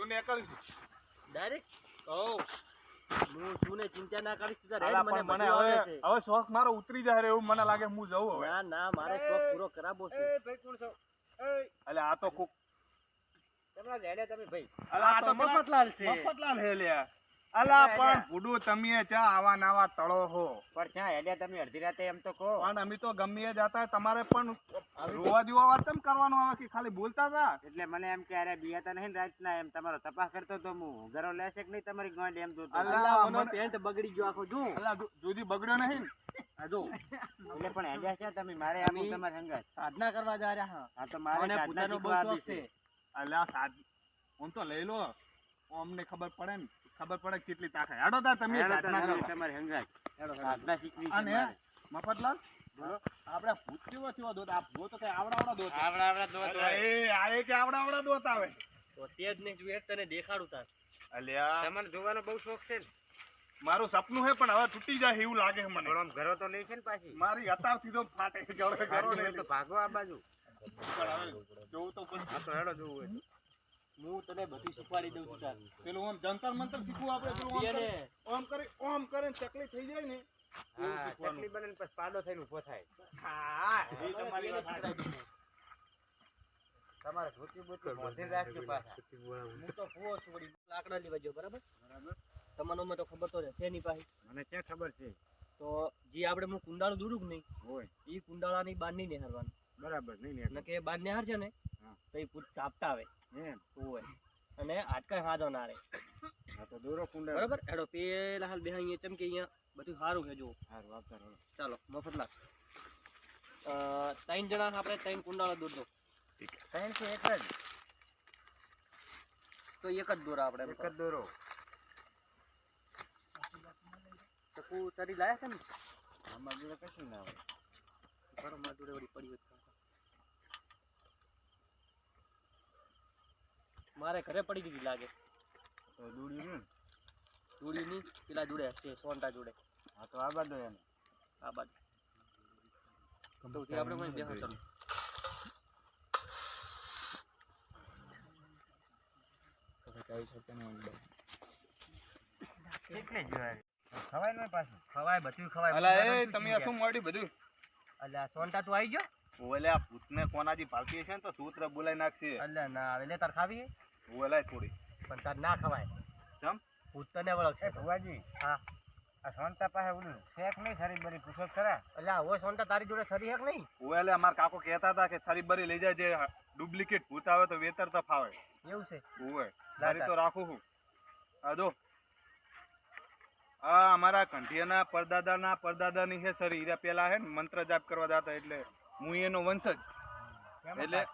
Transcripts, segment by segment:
તું ને ડાયરેક્ટ ઓ હું છું ને ચિંતા ના કરીશ તું તાર મને મને હવે હવે શોખ મારો ઉતરી જાય રે એવું મને લાગે હું જવું હવે. ના ના મારે શોખ પૂરો કરાવવો છે. એટલે આ તો કોક તમે ભાઈ. અલા, આ તો મફતલાલ છે. મફતલાલ હે લ્યા. અલા પણ ગુડુ તમે ચા આવા નાવા તળો હો. પણ ક્યાં હેડ્યા તમે અડધી રાતે એમ તો કહો. પણ અમે તો ગમે જાતા તમારે પણ રોવા જેવા વાત કેમ કરવાનો આવે કે ખાલી બોલતા હતા એટલે મને એમ કે અરે બિયાતા નહીં ને રાતના એમ તમારો તપાસ કરતો તો હું. ઘરો લેશે કે નહીં તમારી ગોંડ એમ જોતો? હતો. અલા, અલા, મને- પેન્ટ બગડી ગયો આખો જો અલા જોજી બગડ્યો નહીં આજો એટલે પણ હેડ્યા છે તમે મારે આમ અમે- તમારે સંગાત. સાધના કરવા જા રહ્યા હા. હા તો મારે સાધના શીખવા આપી છે. અલા સાદ હું તો લઈ લો. અમને ખબર પડે ને. ખબર પડે કેટલી તાકાત. હેડો તાર તમે હેડો સાધના કરો તમારે સંગાત સાધના શીખવી છે અને મફતલાલ આપણે ભૂત કેવો કેવો દોત? આ ભૂત તો કઈ આવડા આવડા દોત આવડા આવડા દોત એ આ એ કે આવડા આવડા દોત આવે. તો તે જ નહીં જોઈએ તને દેખાડું તાર. અલ્યા. તમને જોવાનો બહુ શોખ છે ને? મારું સપનું છે પણ હવે તૂટી જાય એવું લાગે છે મને. પણ ઘરો તો નહીં છે ને પાછી? મારી અત્યાર સીધો ફાટે ઘરો ઘરો નહીં તો ભાગો આ બાજુ. પણ હવે જોવું તો પણ આ તો હેડો જોવું હોય તો. હું તને બધું શીખવાડી દઉં છું તાર પેલું આમ જંતર મંતર શીખવું આપણે પેલું ઓમ કરે ઓમ કરે ચકલી થઈ જાય ને ચકલી બને પછી પાડો થઈને ઊભો થાય. હા એ તમારી વાત તમારે ધોતી બોતી મોઢે રાખજો પાછા. હું તો ફુવો છું વળી. લાકડા લેવા ગયો બરાબર? તમને તો ખબર તો છે એની પાસે મને ક્યાં ખબર છે? તો જે આપણે હું કુંડાળું દૂરું કે નહીં હોય. એ કુંડાળાની બાર નહીં નિહારવાનું બરાબર નહીં ને એટલે કે બાર નિહાર છે ને તો એ પૂછ કાપતા આવે. અને આટકા હાજો ના રે. તો દોરો કુંડા. બરાબર? હેડો પેલા હાલ બે અહીંયા ચમકે અહીંયા. બધું સારું છે જુઓ. સારું રહો. ચાલો મફતલાલ ત્રણ જણા આપણે ત્રણ કુંડાળા દોર દો ત્રણ છે એક જ. તો એક જ દોરા આપણે એક જ દોરો. ચકુ ચડી લાયા છે ને? આમાં જોડે કશું ના આવે માર જોડે વળી પડી હોય તો. મારે ઘરે પડી દીધી લાગે. તો દોડ્યું ને જોડી ની પેલા જોડે છે સોંટા જોડે. હા તો આ બાજુ એને. આ બાજુ. તો આપણે મને દેખો ચાલો કેટલી જોવાય ખવાય નહીં પાછું? ખવાય બધું ખવાય. અલા એ તમે આ શું મળ્યું બધું? અલ્યા સોનટા તું આવી ગયો? ઓલે આ ભૂતને કોનાથી પાલતી છે ને તો સૂત્ર બોલાઈ નાખશે. અલ્યા ના આવે લે તાર ખાવી? ઓલાય થોડી. પણ તાર ના ખવાય. કેમ ભૂત તને વળગશે એ ભુવાજી હા. આ સોનતા પાસે ઓલું શેક નહીં સારી બરી પૂછો ખરા. એટલે હવે સોનતા તારી જોડે સરી હેક નહીં? ઓલે અમાર કાકો કહેતા હતા કે સારી બરી લઈ જાય જે ડુપ્લિકેટ ભૂત આવે તો વેતર તો ફાવે. એવું છે. ઓવે સારી તો રાખું હું આ દો આ અમારા કંઠિયાના પરદાદાના પરદાદાની છે સર હીરા પેલા હે ને મંત્ર જાપ કરવા જતા એટલે હું એનો વંશજ. એટલે-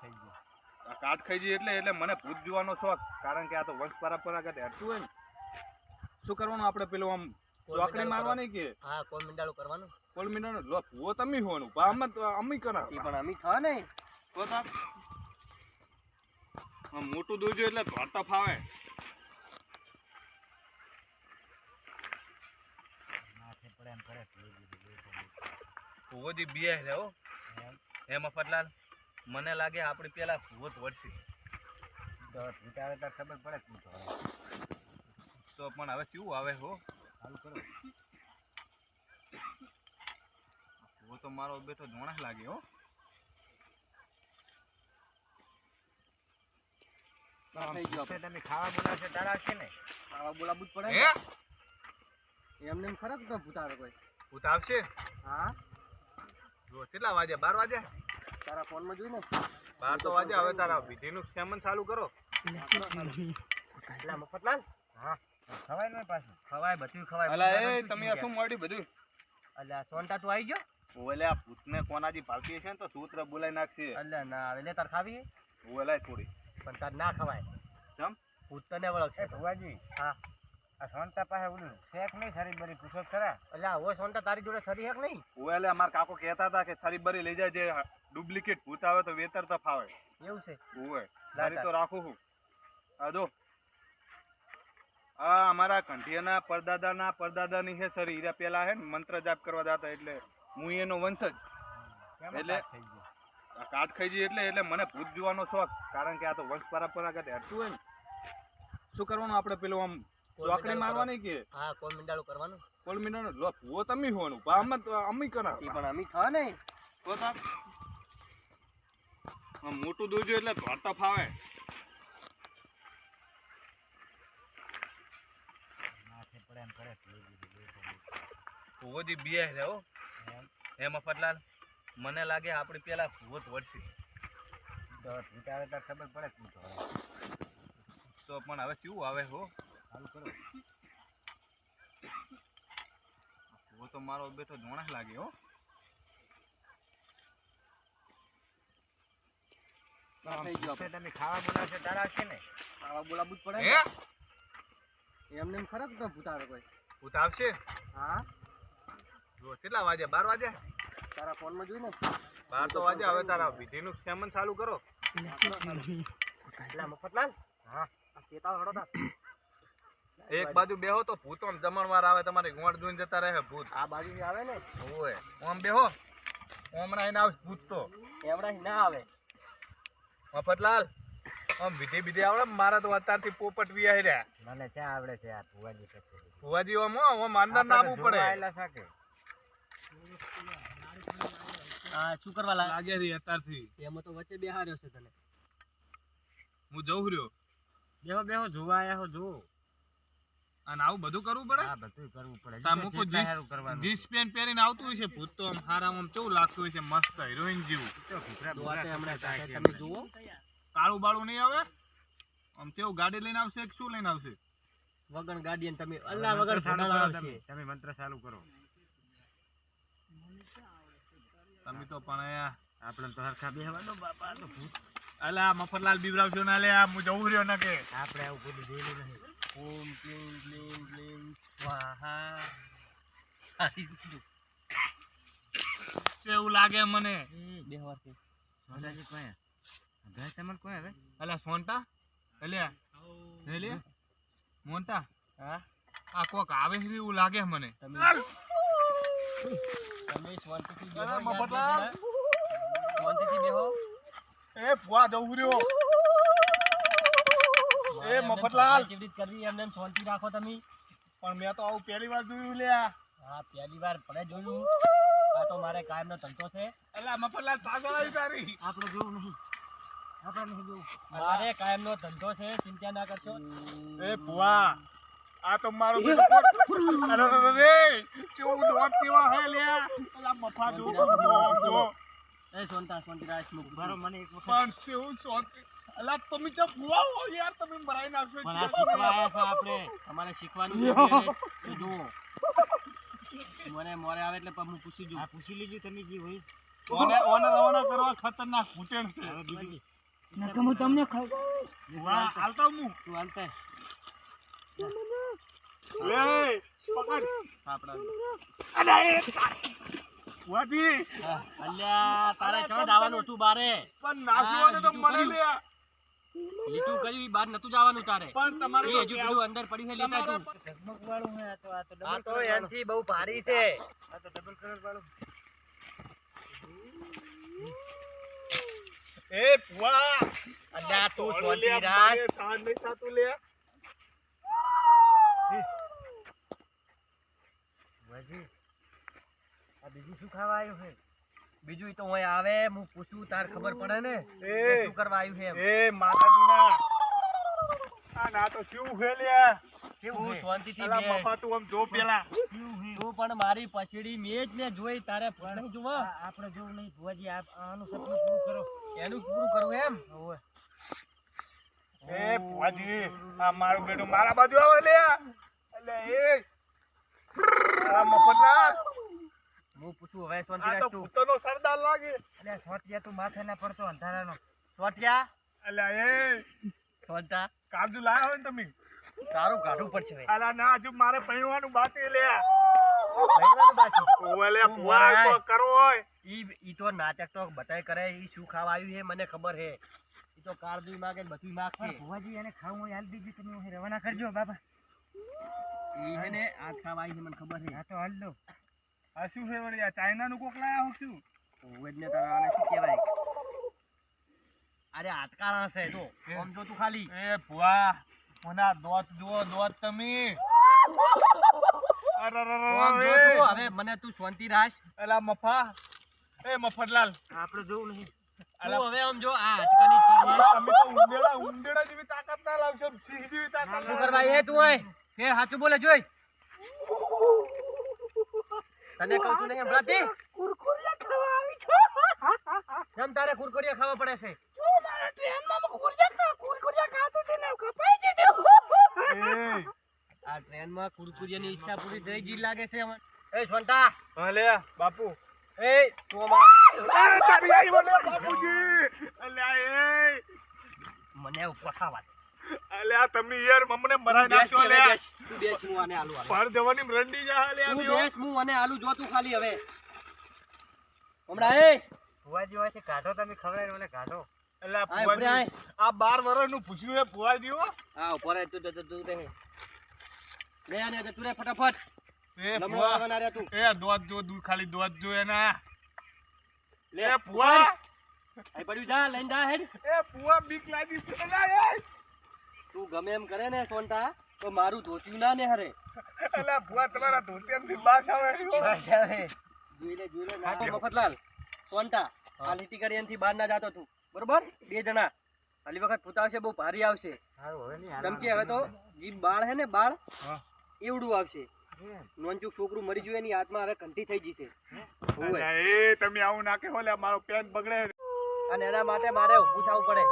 ખાઈ જઈએ એટલે એટલે મને ભૂત જોવાનો શોખ. કારણ કે આ તો વંશ પરંપરાગત હેઠતું હોય ને. શું કરવાનું આપણે પેલું આમ ચોકડી મારવાની કે? હા કોણ મિંડાળું કરવાનું. કોલ મિનિટ લો ભૂવો તમે હોવાનું પણ અમે તો અમે કરા એ પણ અમે થા ને તો તાર મોટું દોજો એટલે ધોરતા ફાવે. માથે પડે એમ કરે ભૂવોથી બે હે. હો હે મફતલાલ? મને લાગે આપણે પેલા ભૂવો વળશે. તો ભૂત ખબર પડે શું તો તો પણ હવે કેવું આવે હો? ચાલુ કરો. ભૂવો તો મારો બેઠો જોણા લાગે હો. તમે ખાવા બોલાવશો તારા આવશે ને? ખાવા બોલાવું જ પડે હે? ને. એમને એમ ખરા તો ભૂત આવે કોઈ? ભૂત આવશે? હા. જો કેટલા વાગ્યા? બાર વાગ્યા? તારા ફોનમાં જોઈ ને બાર તો વાજે હવે તારા વિધિનું સેમન ચાલુ કરો. એટલે મફતલાલ? ખવાય ને પાછું. ખવાય બધું ખવાય. અલા એ તમે આ શું મળ્યું બધું અલ્યા સોંટા તું આવી ગયો? ઓલે આ ભૂતને કોનાજી ભાવતી છે ને તો સૂત્ર બોલાઈ નાખશે. અલ્યા ના આવે લે તાર ખાવી ઓલે થોડી. પણ તાર ના ખવાય. ચમ? ભૂત તને વળગશે એ હા. આ સોનતા પાસે ઓલું શેક નહીં સારી બરી પૂછો ખરા? અલ્યા હવે સોનતા તારી જોડે સરી હેક નહીં? ઓલે અમાર કાકો કહેતા હતા કે સારી બરી લઈ જાય જે ડુપ્લિકેટ ભૂત આવે તો વેતર તો ફાવે. એવું છે. ઓવે તારી તો રાખું હું આ દો આ અમારા કંઠિયાના પરદાદાના પરદાદાની છે સર હીરા પેલા હે ને મંત્ર જાપ કરવા જતા એટલે હું એનો વંશજ. એટલે- કાઠ ખાઈ જઈએ એટલે એટલે મને ભૂત જોવાનો શોખ. કારણ કે આ તો વંશ પરંપરાગત હેઠતું હોય ને. શું કરવાનું આપણે પેલું આમ ચોકડી મારવાની કે? હા કોણ મિંડાળું કરવાનું. કોલ મિનિટ લો ભૂવો તમે હોવાનું પણ અમે અમે કરા પણ અમે થા ને તો આમ મોટું દોજો એટલે ધોરતા ફાવે એમ કરે છે. હો. એમાં? પટલાલ મને લાગે આપણે પેલા ભૂવો ઠીક આવે તો ખબર પડે શું તો પણ હવે કેવું આવે હો? ચાલુ કરો. ભૂવો તો મારો બેઠો જોણા લાગે હો. થઈ ગયો તમે ખાવા બોલાવશો તારા આવશે ને. આવા બોલાવું જ પડે ને. એમને એમ ખરા તો ભૂતાવે કોઈ? ભૂત આવશે હા. જો કેટલા વાગ્યા? બાર વાગ્યા? તારા ફોનમાં જોઈ ને બાર તો વાગ્યા. હવે તારા વિધિનું સેમન ચાલુ કરો. એટલે મફતલાલ. હા. આ ચેતાવ તા એક બાજુ બેહો તો ભૂત આમ જમણવાર આવે તમારી ગોળ જોઈને જતા રહે ભૂત. આ બાજુ આવે ને. ઓય આમ બેહો. હમણાં એને આવશે ભૂત તો. એવડા ના આવે. મફતલાલ આમ વિધે વિધે આવડે મારા તો અત્યારથી પોપટ વિયાઈ રહ્યા. મને ક્યાં આવડે છે આ ભુવાજી ભુવાજી આમ હો, આમ અંદર ના આવવું પડે. આવેલા શાકે. આ શું કરવા લાગ્યા રી અત્યારથી. એમાં તો વચ્ચે બેહાર્યો છે તને. હું જઉં રહ્યો. બેહો બેહો જોવા આયા હો જો. અને આવું બધું કરવું પડે? હા બધું કરવું પડે. કરવાનું. જીન્સ પેન્ટ પહેરીને આવતું હોય છે ભૂત તો આમ હારામાં આમ કેવું લાગતું હોય છે મસ્ત હિરોઈન જેવું. તમે જુઓ. કાળું બાળું નહીં આવે? આમ કેવું ગાડી લઈને આવશે કે શું લઈને આવશે? વગર ગાડી તમે અલ્લા મંત્ર વગર ચાલુ કરો તમે. મંત્ર ચાલુ કરો. તમે તો પણ અહીંયા આપણે તો હરખા બેહવાનો બાપા તો ભૂત. અલા મફરલાલ બીવરાવશો ના લે આ હું જવું રહ્યો ન કે? આપણે આવું બધું જોયેલું નહીં. ઓમ ક્લીમ ક્લીમ ક્લીમ આવી કેવું લાગે મને. બે વારથી સોનાજી કોઈ? ઘર તમને કોઈ હવે? અલા સોનટા અલ્યા લે લે. મોન્ટા હા? આ કોક આવે છે એવું લાગે મને. તમે તમે શાંતિથી બેહો. શાંતિથી બેહો. એ ફુવા જવું રહ્યો. એમને મફતલાલ. સફાઈ કરી એમને શાંતિ રાખો તમે. પણ મેં તો આવું પહેલી વાર જોયું લે હા પહેલી વાર પડે જોયું. આ તો મારે કાયમનો ધંધો છે. એટલે મફતલાલ પાછળ આવી તારી. આપણે જોવું નહીં. આપણે નહીં જોવું. મારે કાયમનો ધંધો છે ચિંતા ના કરશો. એ ફુવા આ તો મારો અરે અરે કેવું દોટ કેવા હે લ્યા અલા મફા જો જો એ સોનતા રાખ મુક મને એક વખત પણ કેવું શોખ અલા તમે તો ફુવા યાર તમે મરાઈ નાખશો પણ આ શીખવા આવ્યા છે આપણે. અમારે શીખવાનું છે તો જુઓ. મને મોરે આવે એટલે હું પૂછી જોઉં. પૂછી લીધું તમે જે હોય. ઓને ઓને રવાના કરવા ખતરનાક ઘૂંટણ છે. હવે બીજું હું તમને વાહ હાલતા હું. તું હાલતે લે પકડ. આપણા. વાજી હા, અલ્યા તારે ચો જવાનું હતું બારે? પણ નાખ્યું તો મને લે લીટું કર્યું બહાર નતું જવાનું તારે. પણ તમારે એ હજુ બધું અંદર પડ્યું છે લેતા તું ઝગમગ વાળું હે આ તો આ તો આ તો એનથી બહુ ભારી છે. આ તો ડબલ કલર વાળું. એ પુઆ અલ્યા તું સોલી રાસ સાંજ નહીં થાતું લે. વાજી આ બીજું શું ખાવા આવ્યું છે? બીજું તો હોય આવે હું પૂછું તાર ખબર પડે ને? એ શું કરવા આવ્યું છે એ માતાજીના. આ ના તો શું છે લે તું શાંતિથી અલા બેસ. તું આમ જો પેલા. તું પણ મારી પછડી મેજ ને જોઈ તારે પણ જોવા આપણે જોવું નહીં ભુવાજી આનું સપનું પૂરું કરો. એનું પૂરું કરવું એમ? ઓવે એ ભુવાજી આ મારું બેટું મારા બાજુ આવે લે એટલે એ. મફતલાલ હું પૂછું હવે આ તો તું સરદાર લાગે. અલે સોટિયા તું માથે ના પડતો અંધારાનો. સોટિયા અલે એ. સોટા કાજુ લાયા હોય ને તમે? તારું કાઢવું પડશે અલા ના હજુ મારે પહેરવાનું બાકી લે. પહેરવાનું બાકી? લે ભુવા ભણાય. કોઈ હોય. ઈ ઈ તો નાટક તો બતાય કરે ઈ શું ખાવા આવ્યું હે મને ખબર હે ઈ તો કાળજી માગે ને બધું માગશે. ભુવાજી એને ખાવું હોય હાલ દીધી તમે રવાના કરજો બાબા ઈ છે ને આ ખાવા આવી છે મને ખબર હે હા તો હાલ દો. આ શું છે વળી? આ ચાઇનાનું કોક લાયા હું શું? ઓવે તારા આને શું કહેવાય? અરે હાથકાળા છે જો. આમ જો તું ખાલી. એ ભુવા દોત જુઓ દોત તમે. અરે હવે મને તું શાંતિ રાખ. એલા મફા. એ મફતલાલ. આપણે જોવું નહીં. હવે આમ જો આ અટકાની ચીજ. તમે તો ઉંદેડા ઉંદેડા જેવી તાકાત ના લાવશો સિંહ જેવી તાકાત કરવા એ તું હોય કે સાચું બોલે જોઈ. તને કહું છું નહીં કુરકુરિયા જમ તારે કુરકુરિયા ખાવા પડે છે. એ, આ ટ્રેનમાં કુરકુરિયાની ઈચ્છા પૂરી થઈ જી લાગે છે અમને. એ સોનતા. ભલે બાપુ. એ તું અમાર. બાપુજી. અલ્યા એ. મને ઉપર ખાવા. અલ્યા તમે યાર મમને મરાઈ નાખશો અલ્યા તું બેસ, હું આને આલુ આલુ. જવાની રંડી જા અલ્યા તું બેસ, હું આને આલુ જો તું ખાલી હવે. હમણાં એ. ભુવાજી હોય છે કાઢો તમે ખવડાવી મને કાઢો. અલ્યા આય ઉપરે આય. ફુવાજી, આ બાર વર્ષનું પૂછ્યું હે ફુવાજી હો. હા ઉપર તું તું- તું- તું રહે. લે આને જતું રહે ફટાફટ. એ તું. એ દોત જો ખાલી દોત જો એના. લે પડ્યું જા લઈને જા હેડ. એ ફુવા બીક લાગી તું ગમે એમ કરે ને સોનતા તો મારું ધોતિયું ના ને હરે અલ્યા ફુવા તમારા ધોતિયામાંથી બાસ આવે રહ્યો. જોઈ લે જોઈ લે નાટો મફતલાલ. સોનતા આ લીટી કરી એનથી બહાર ના જાતો તું. બરોબર? બે જણા. આલી વખત પૂતાવશે બહુ ભારી આવશે. હવે ચમકી હવે તો જીભ બાળ હે ને બાળ? એવડું આવશે. નોનચુક છોકરું મરી ગયું એની હાથમાં હવે કંઠી થઈ જશે. એ તમે આવું નાખે હોલે મારો પેન બગડે. અને એના માટે મારે ઊભું થવું પડે.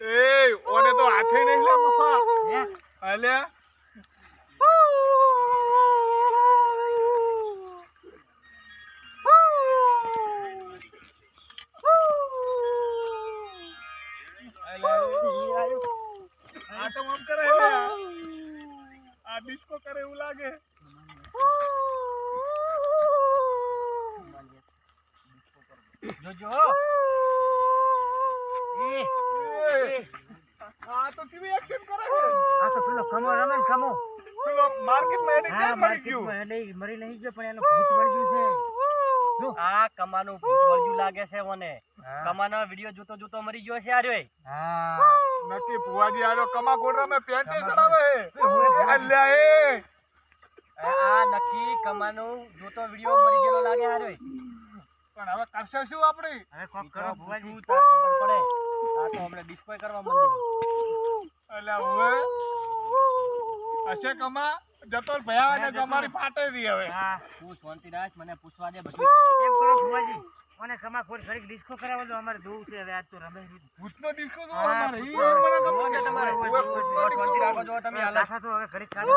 એ ઓને તો હાથે નહીં લે મફા હે? અલ્યા આ તો આમ કરે લે આ ડિસ્કો કરે એવું લાગે જોજો એ, આ તો કેવી એક્શન કરે છે? આ તો પેલો કમો રમે ને કમો પેલો માર્કેટમાં એને ચાર મળી ગયું. માર્કેટમાં મરી નહીં ગયો પણ એનો ભૂત વળગ્યું છે. જો. આ કમાનું ભૂત વળગ્યું લાગે છે મને. કમાનો વિડિયો જોતો જોતો મરી ગયો છે આર્યો હા. નક્કી ભુવાજી આરો કમા ગોડરા મેં પેન્ટ ચડાવે હે અલ્યા એ. આ નક્કી કમાનું જોતો વિડિયો મરી ગયેલો લાગે આર્યો પણ હવે કરશે શું આપણે? હવે કોક કરો ભુવાજી. ખબર પડે. આ તો હમણાં ડિસ્કોય કરવા માંડી. અલ્યા હવે હશે કમા? જતો ભયા અને તમારી ફાટે રહી. હવે. હા. તું શાંતિ રાખ મને પૂછવા દે બધું. એમ કરો ભુવાજી? મને કમા ખોટ ઘડીક ડિસ્કો કરાવો દો અમારે જોવું છે હવે આજ તો રમે ભૂતનો ડિસ્કો જો અમારે. ઈ મને જોવો છે તમારે. શાંતિ રાખો જો તમે હાલો. તો હવે ઘડીક કાઢો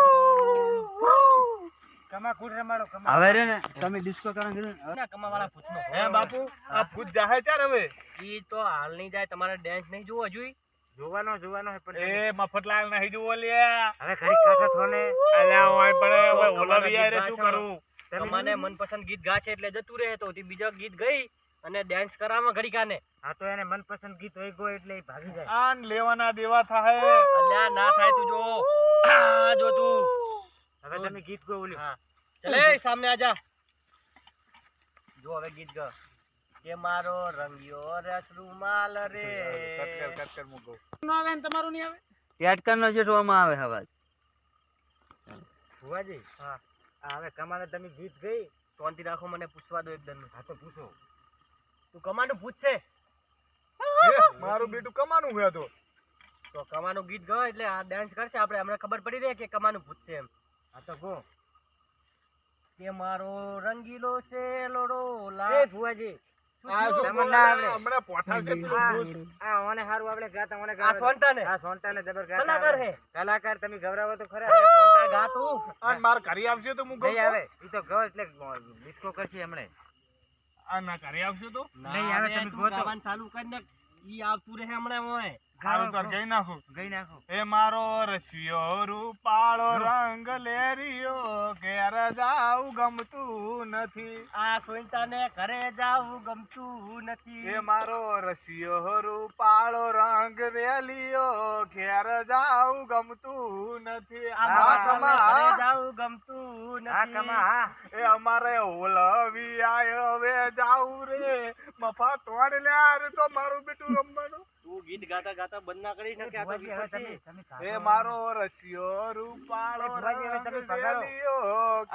કમા ખોટ રમાડો કમા હવે રે ને તમે ડિસ્કો કરવાનું કીધું ના કમાવાળા પૂછનો હે બાપુ આ ભૂત જાહે ચાર હવે? ઈ તો હાલ નહીં જાય તમારે ડેન્સ નહીં જોવો જોઈ જોવાનો જોવાનો હે પણ એ મફતલાલ નહીં જોવો લે. હવે ઘડીક કાઢો થોને. અલ્યા ઓય પણ હવે ઓલા વિયારે ગીત શું ગાશે કરું? તમને મનપસંદ ગીત ગાશે એટલે જતું રહે તો તે બીજો ગીત ગઈ અને ડાન્સ કરાવવા ઘડી કાને હા તો એને મનપસંદ ગીત હોય ગયો એટલે એ ભાગી જાય. આન લેવાના દેવા થાય અલ્યા ના થાય તું જો. આ જો તું. તમે ગીત ગો ઓલી. હા. ચલે સામે આજા જો. હવે ગીત ગા. કે મારો રંગિયો રસ રૂમાલ રે. કટ કર કટ કર મૂકો. યાદકાર કરનો છે શોમાં આવે? હવાજ ભુવાજી હા. હવે કમાને તમે ગીત ગઈ શાંતિ રાખો મને પૂછવા દો એકદમ. હા તો પૂછો. તું કમાનું પૂછશે. હે, મારું બેટું કમાનું છે તો. તો કમાનું ગીત ગયો એટલે આ ડાન્સ કરશે. આપણે હમણાં ખબર પડી રહે કે કમાનું પૂછશે એમ. તો કે મારો રંગીલો છે લોડો એ ભુવાજી ગાતા ગાવા ગાતા કલાકાર તમે ગવરાવો તો ખરા. અરે સોનટા ગા તું આન માર ઘરે આવશે તો હું આવે. એ તો ગયો એટલે ડિસ્કો કરશે હમણે. આ ના ઘરે આવશે તો? નહીં આવે, તમે ગોતો. ચાલુ કરીને ઈ આવતું રહે હમણાં ઓય. હારું તો ગઈ નાખું. ગઈ નાખો. એ મારો રસિયો રૂપાળો રંગ લેરિયો ઘેર જાવ ગમતું નથી. આ સોનતાને ઘરે જાવું ગમતું નથી. એ મારો રસિયો રૂપાળો રંગ રેલિયો ઘેર જાવ ગમતું નથી. આ આ કમા, ઘરે ગમતું હા નથી. કમા એ અમારે ઓલવી આય હવે જાવ રે. મફા તોડ લે તો મારું બેટું રમવાનું. તું ગીત ગાતા ગાતા બંધ ના કરી શકે આ તો ભુવાજી, હવે વિપત્તિ. તમે તમે એ મારો રસિયો રૂપાળો એ ભુવાજી, હવે તમે રંગ પધારો. રેલિયો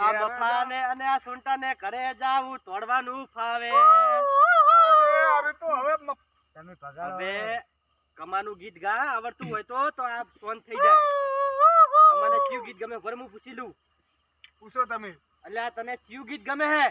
આ બફાને અને આ સોનટાને ઘરે જાવું તોડવાનું ફાવે. અરે તો હવે તમે પગારો હવે કમાનું ગીત ગા આવડતું હોય તો તો આ સોન થઈ જાય. કમાને ચિયું ગીત ગમે ઘર હું પૂછી લઉં. પૂછો તમે. એટલે આ તને ચિયું ગીત ગમે હે?